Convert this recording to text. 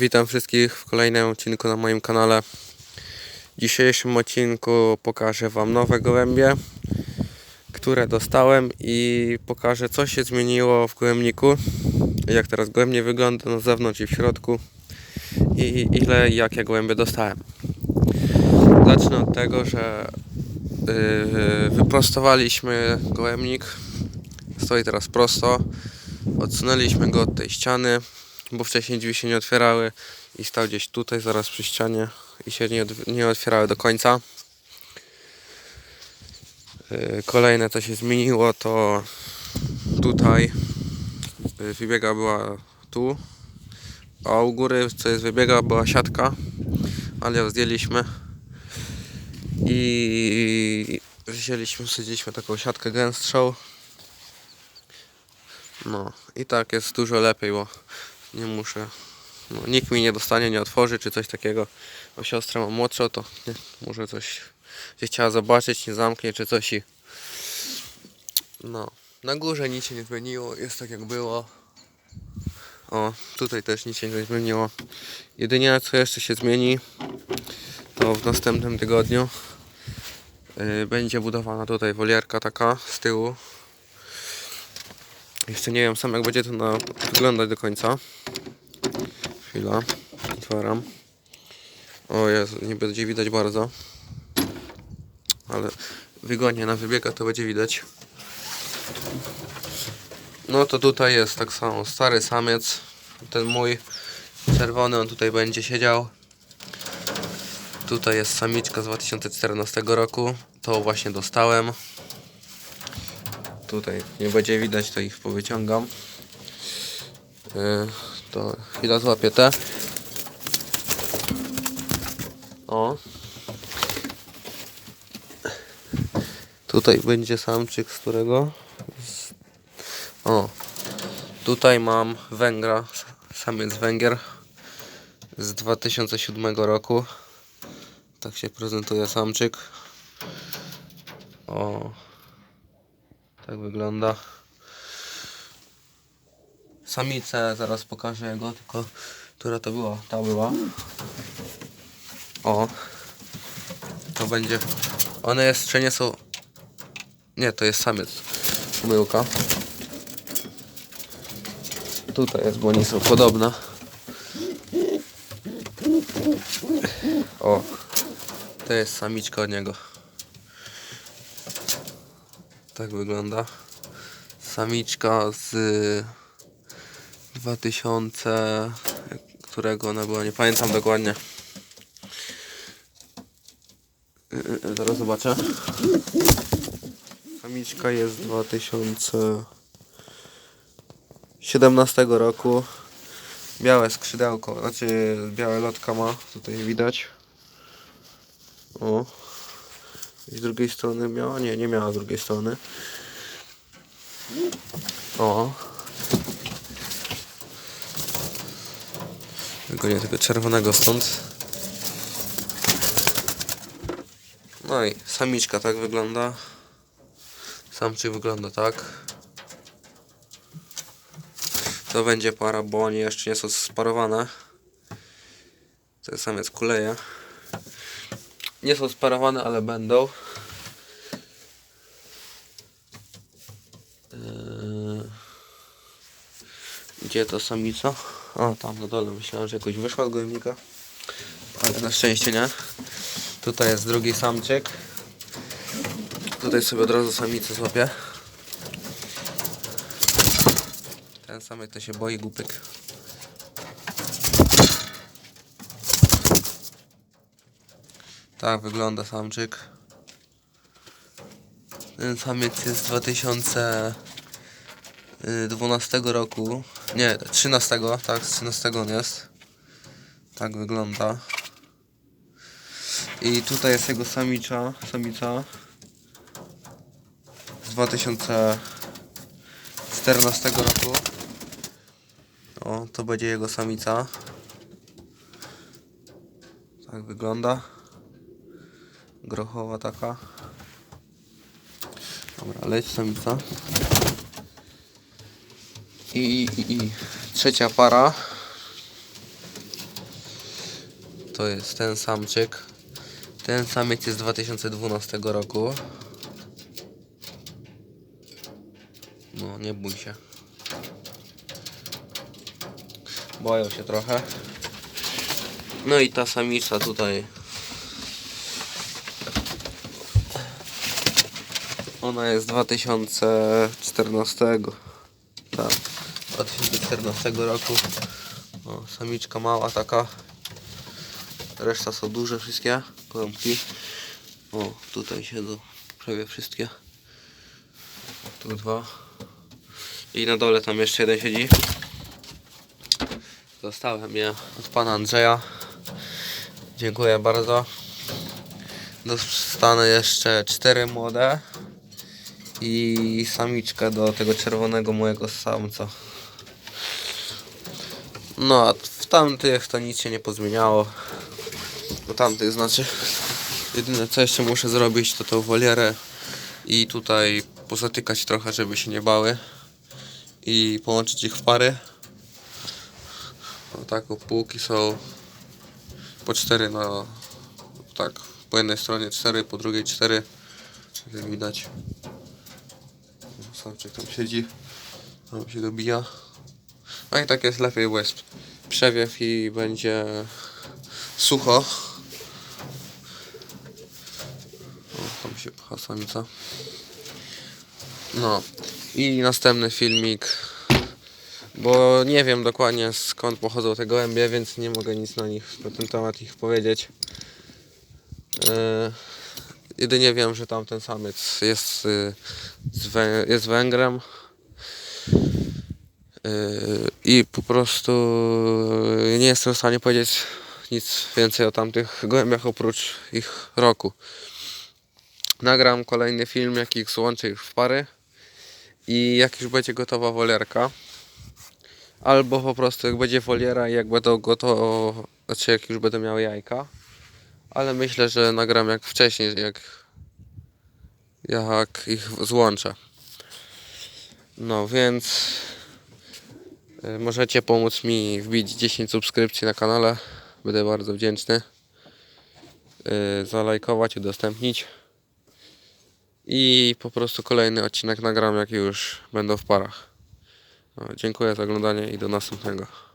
Witam wszystkich w kolejnym odcinku na moim kanale. W dzisiejszym odcinku pokażę Wam nowe gołębie, które dostałem i pokażę co się zmieniło w gołębniku, jak teraz gołębnie wygląda na zewnątrz i w środku i ile i jakie gołębie dostałem. Zacznę od tego, że yy, wyprostowaliśmy gołębnik. Stoi teraz prosto. Odsunęliśmy go od tej ściany, bo wcześniej drzwi się nie otwierały i stał gdzieś tutaj, zaraz przy ścianie i się nie, nie otwierały do końca. Yy, Kolejne co się zmieniło to tutaj yy, wybiega była tu, a u góry co jest wybiega była siatka, ale ją zdjęliśmy i wzięliśmy, wsadziliśmy taką siatkę gęstszą no i tak jest dużo lepiej, bo nie muszę. No, nikt mi nie dostanie, nie otworzy czy coś takiego. Bo siostrę mam młodszą, to nie, może coś gdzie chciała zobaczyć, nie zamknie czy coś i. No. Na górze nic się nie zmieniło, jest tak jak było. O, tutaj też nic się nie zmieniło. Jedynie co jeszcze się zmieni, to w następnym tygodniu yy, będzie budowana tutaj wolierka taka z tyłu, jeszcze nie wiem sam jak będzie to na, wyglądać do końca. Chwila. Otwieram. O Jezu, nie będzie widać bardzo. Ale wygodnie na wybiegach to będzie widać. No to tutaj jest tak samo stary samiec. Ten mój czerwony, on tutaj będzie siedział. Tutaj jest samiczka z 2014 roku. To właśnie dostałem. Tutaj nie będzie widać, to ich powyciągam. Yy, to chwila złapię te. O. Tutaj będzie samczyk, z którego. O. Tutaj mam Węgra, samiec Węgier z 2007 roku. Tak się prezentuje samczyk. O. Tak wygląda. Samicę zaraz pokażę jego, tylko która to była? Ta była. O. To będzie. One jeszcze nie są. Nie, to jest samiec. Pomyłka. Tutaj jest, bo oni są podobne. O. To jest samiczka od niego. Tak wygląda. Samiczka z 2000, którego ona była, nie pamiętam dokładnie. Yy, yy, Zaraz zobaczę. Samiczka jest z 2017 roku. Białe skrzydełko, znaczy białe lotka ma, tutaj widać. O. I z drugiej strony miała? Nie, nie miała z drugiej strony. O. Wygonię tego czerwonego stąd. No i samiczka tak wygląda. Samczyk wygląda tak. To będzie para, bo oni jeszcze nie są sparowane. To jest samiec kuleje. Nie są sparowane, ale będą. Eee, Gdzie to samica? O, tam na dole. Myślałem, że jakoś wyszła z gojemnika. Ale na szczęście nie. Tutaj jest drugi samczyk. Tutaj sobie od razu samicę złapię. Ten samiec to się boi głupek. Tak wygląda samczyk. Ten samiec jest z 2012 roku. Nie, 13, tak, z 13 on jest. Tak wygląda. I tutaj jest jego samicza, samica z 2014 roku. O, to będzie jego samica. Tak wygląda. Grochowa taka. Dobra, leć samica. I, i, i trzecia para. to jest ten samczyk. Ten samiec jest z 2012 roku. No, nie bój się. Boją się trochę. No i ta samica tutaj. Ona jest z 2014. Tak, 2014 roku. O, samiczka mała taka. Reszta są duże wszystkie. Gołąbki. O, tutaj siedzą prawie wszystkie. Tu dwa. I na dole tam jeszcze jeden siedzi. Dostałem je od pana Andrzeja. Dziękuję bardzo. Dostanę jeszcze cztery młode i samiczkę do tego czerwonego mojego samca. No, a w tamtych to nic się nie pozmieniało. Do tamtych znaczy. Jedyne co jeszcze muszę zrobić to tą wolierę i tutaj pozatykać trochę, żeby się nie bały i połączyć ich w pary. O tak, półki są po cztery na tak, po jednej stronie cztery, po drugiej cztery. Jak widać. Samczyk tam siedzi, tam się dobija. No i tak jest lepiej, bo przewiew i będzie sucho. O, tam się pcha samica. No i następny filmik, bo nie wiem dokładnie skąd pochodzą te gołębie, więc nie mogę nic na nich na ten temat ich powiedzieć. E, jedynie wiem, że tamten samiec jest, y, jest Węgrem. Y, I po prostu nie jestem w stanie powiedzieć nic więcej o tamtych gołębiach oprócz ich roku. Nagram kolejny film, jak ich złączę ich w pary i jak już będzie gotowa wolierka albo po prostu jak będzie woliera i jak będą gotowe, znaczy jak już będę miał jajka ale myślę, że nagram jak wcześniej, jak jak ich złączę. No więc y, możecie pomóc mi wbić 10 subskrypcji na kanale. Będę bardzo wdzięczny. Y, Zalajkować, udostępnić. I po prostu kolejny odcinek nagram jak już będą w parach. No, dziękuję za oglądanie i do następnego.